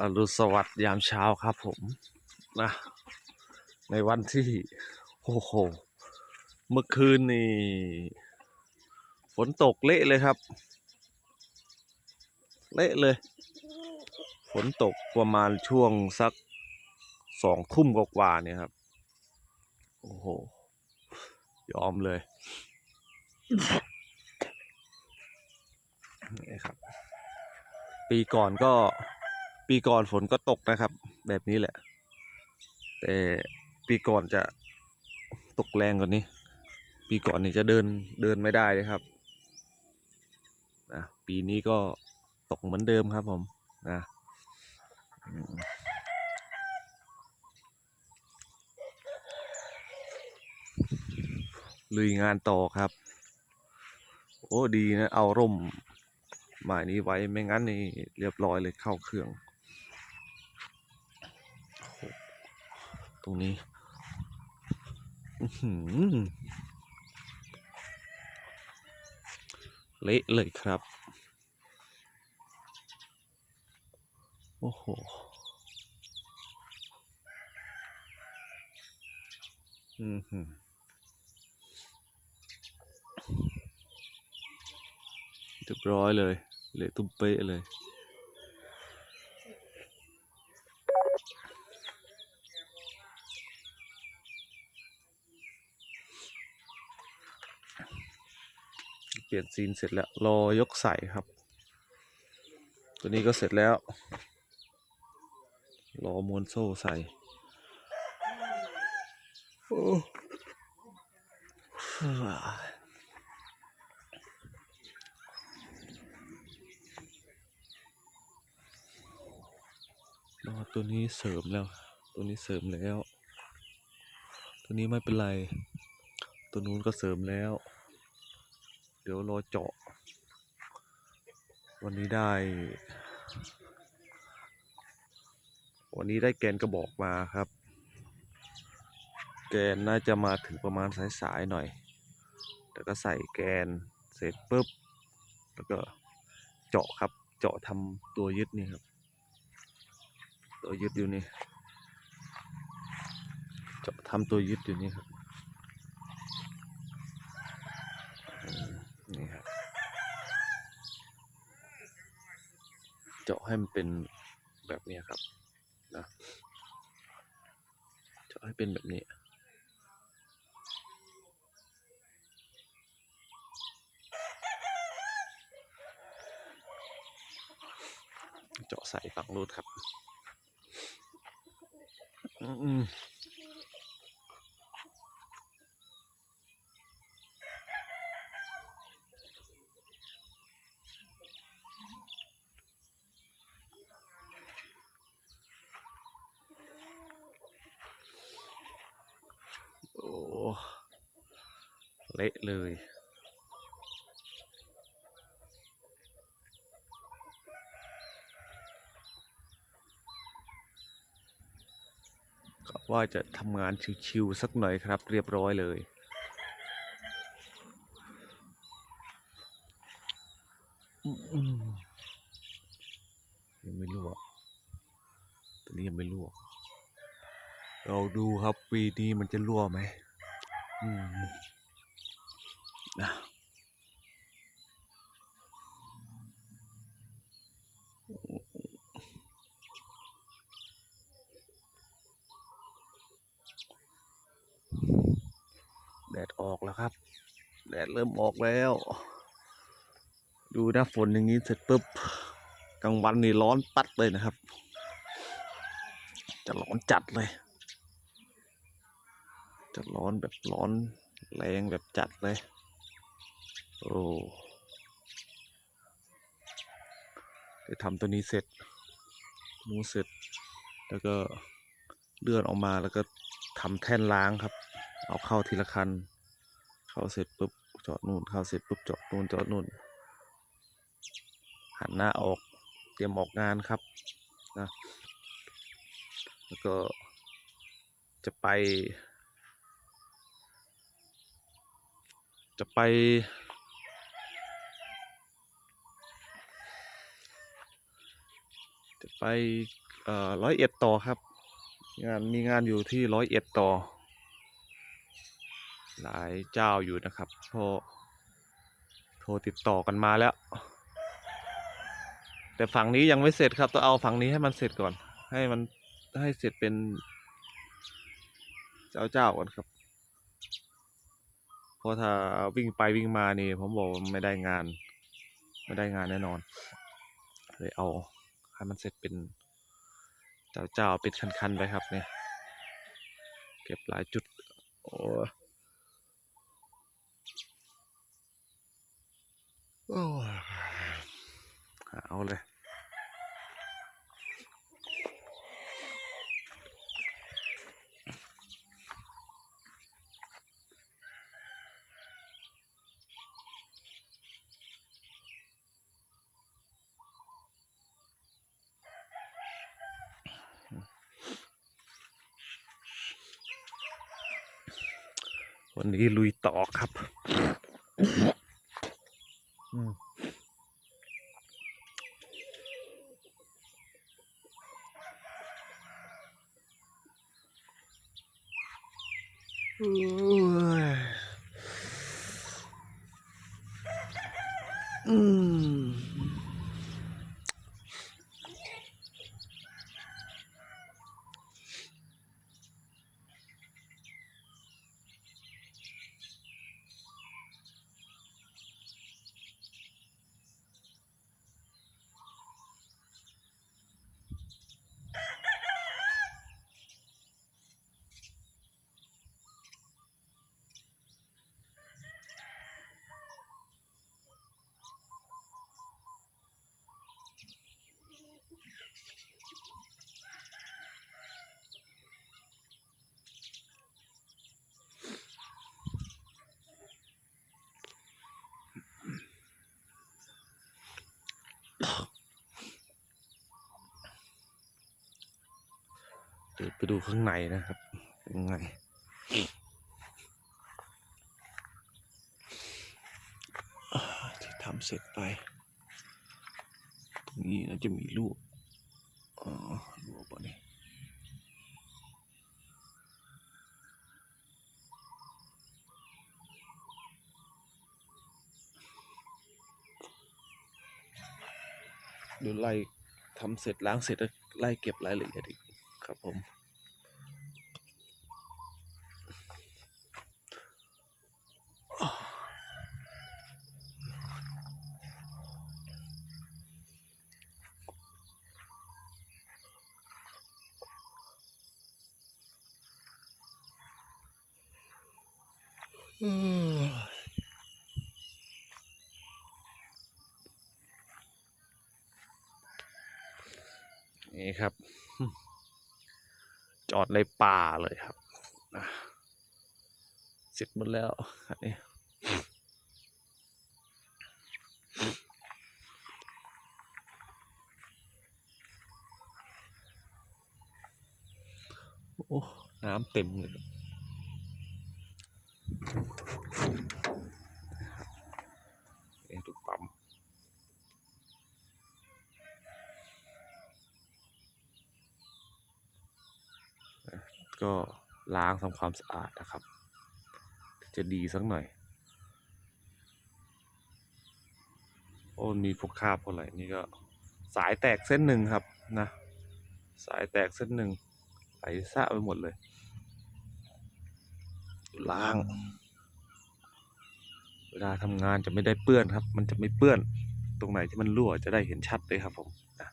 อรุณสวัสดิ์ยามเช้าครับผมนะในวันที่โอ้โหเมื่อคืนนี่ฝนตกเละเลยครับ เละเลย ฝนตกประมาณช่วงสักสองทุ่มกว่าเนี่ยครับ โอ้โห ยอมเลยนี่ครับ ปีก่อนก็ ปีก่อนฝนก็ตกนะครับ แบบนี้แหละ แต่ปีก่อนจะตกแรงกว่านี้ ปีก่อนนี่จะเดินเดินไม่ได้เลยครับนะปีนี้ก็ตกเหมือนเดิมครับผมนะลุยงานต่อครับ โอ้ดีนะ เอาร่มหมายนี้ไว้ไม่งั้นนี่เรียบร้อยเลยเข้าเครื่องโอ้โห ตรงนี้เละเลยครับ โอ้โห อือหือเรียบร้อยเลย เละตุ้มเป๊ะเลย ลี่ยนซีนเสร็จแล้ว รอยกใส่ครับ ตัวนี้ก็เสร็จแล้ว รอม้วนโซ่ใส่โอ้รอตัวนี้เสริมแล้ว ตัวนี้เสริมแล้ว ตัวนี้ไม่เป็นไร ตัวนู้นก็เสริมแล้ว เดี๋ยวรอเจาะ วันนี้ได้ วันนี้ได้แกนกระบอกมาครับ แกนน่าจะมาถึงประมาณสายๆหน่อย แล้วก็ใส่แกนเสร็จปุ๊บ แล้วก็เจาะครับ เจาะทำตัวยึดนี่ครับ ตัวยึดอยู่นี่ เจาะทำตัวยึดอยู่นี่ครับอืมนี่ครับ เจาะ ให้มันเป็นแบบนี้ครับนะเจาะให้เป็นแบบนี้เจาะใส่ฝังรูดครับ อืม เละเลย ก็ว่าจะทำงานชิวๆสักหน่อยครับเรียบร้อยเลยยังไม่ลวกตัวนี้ยังไม่ลวกเราดูครับปีนี้มันจะรั่วไหมอืม นะแดดออกแล้วครับ แดดเริ่มออกแล้ว ดูนะฝนอย่างนี้เสร็จปุ๊บกลางวันนี่ร้อนปัดเลยนะครับ จะร้อนจัดเลย จะร้อนแบบร้อนแรงแบบจัดเลย โอ้เดี๋ยวทำตัวนี้เสร็จนู้นเสร็จ แล้วก็เลื่อนออกมาแล้วก็ทำแท่นล้างครับ เอาเข้าทีละคัน เข้าเสร็จปุ๊บจาะนู่นเข้าเสร็จปุ๊บจาะนู่นจาะนู่น หันหน้าออกเตรียมออกงานครับนะแล้วก็จะไป จะไป จะไปร้อยเอ็ดต่อครับ งานมีงานอยู่ที่ร้อยเอ็ดต่อ หลายเจ้าอยู่นะครับโทรโทรติดต่อกันมาแล้ว แต่ฝั่งนี้ยังไม่เสร็จครับต้องเอาฝั่งนี้ให้มันเสร็จก่อน ให้มันให้เสร็จเป็น เจ้าเจ้าก่อนครับเพราะถ้าวิ่งไปวิ่งมานี่ ผมบอกไม่ได้งาน ไม่ได้งานแน่นอนเลยเอา ให้มันเสร็จเป็นเจ้าเจ้าเป็นคันๆไปครับเนี่ยเก็บหลายจุดโอ้โอ้เอาเลย วันนี้ลุยต่อครับ ไปดูข้างในนะครับเป็นยังไงอ่าที่ทำเสร็จไป ตรงนี้นะจะมีลูกอ๋อลูกปะเนี่ยเดี๋ยวไล่ทำเสร็จล้างเสร็จแล้วไล่เก็บรายละเอียดอีกครับผม นี่ครับ จอดในป่าเลยครับเสร็จหมดแล้วอันนี้โอ้ น้ำเต็มเลยครับ เองทุกปั๊มนะ ก็ล้างทำความสะอาดนะครับ จะดีสักหน่อย โอ้มีพวกคาบพวกอะไรนี่ก็สายแตกเส้นหนึ่งครับนะสายแตกเส้นหนึ่งไหลสะไปหมดเลย ล้าง เวลาทำงานจะไม่ได้เปื้อนครับ มันจะไม่เปื้อน ตรงไหนที่มันรั่วจะได้เห็นชัดเลยครับผมนะ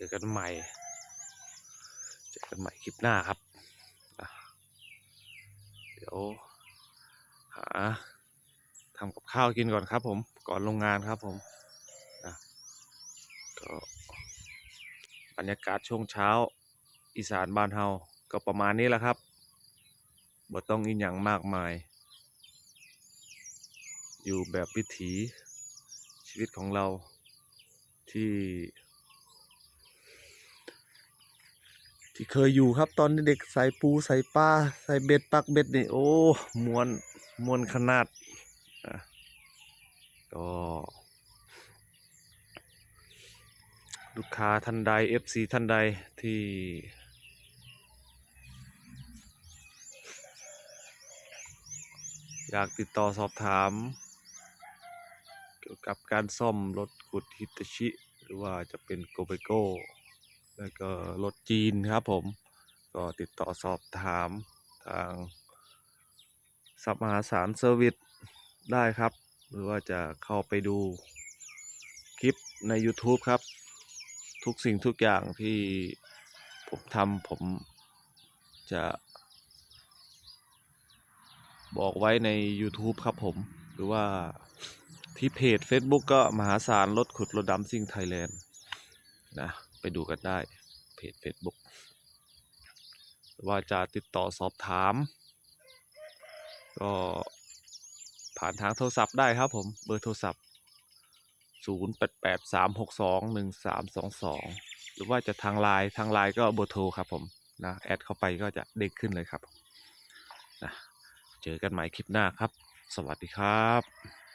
เจอกันใหม่ เจอกันใหม่คลิปหน้าครับ เดี๋ยวหาทำกับข้าวกินก่อนครับผม ก่อนลงงานครับผมนะก็ บรรยากาศช่วงเช้า อีสานบ้านเฮาก็ประมาณนี้แหละครับบ่ต้องอินอย่างมากมาย อยู่แบบวิถีชีวิตของเราที่ ที่เคยอยู่ครับตอนเด็กใส่ปูใส่ปลาใส่เบ็ดปักเบ็ดนี่โอ้มวนมวนขนาดอะก็ ลูกค้าท่านใด FC ท่านใดที่อยากติดต่อสอบถาม เกี่ยวกับการซ่อมรถขุดฮิตาชิ หรือว่าจะเป็นโกเบโก้ แล้วก็รถจีนครับผม ก็ติดต่อสอบถามทางสับมหาสารเซอร์วิสได้ครับ หรือว่าจะเข้าไปดูคลิปใน YouTube ครับ ทุกสิ่งทุกอย่างที่ผมทำผมจะ บอกไว้ใน YouTube ครับผม หรือว่าที่เพจ Facebook ก็มหาสารรถขุดรถดำซิ่งไทยแลนด์นะ ไปดูกันได้เพจ Facebook ว่าจะติดต่อสอบถาม ก็ผ่านทางโทรศัพท์ได้ครับผมเบอร์โทรศัพท์ 0883621322 หรือว่าจะทางไลน์ทางไลน์ก็เบอร์โทรครับผมนะแอดเข้าไปก็จะเด้งขึ้นเลยครับนะเจอกันใหม่คลิปหน้าครับ สวัสดีครับ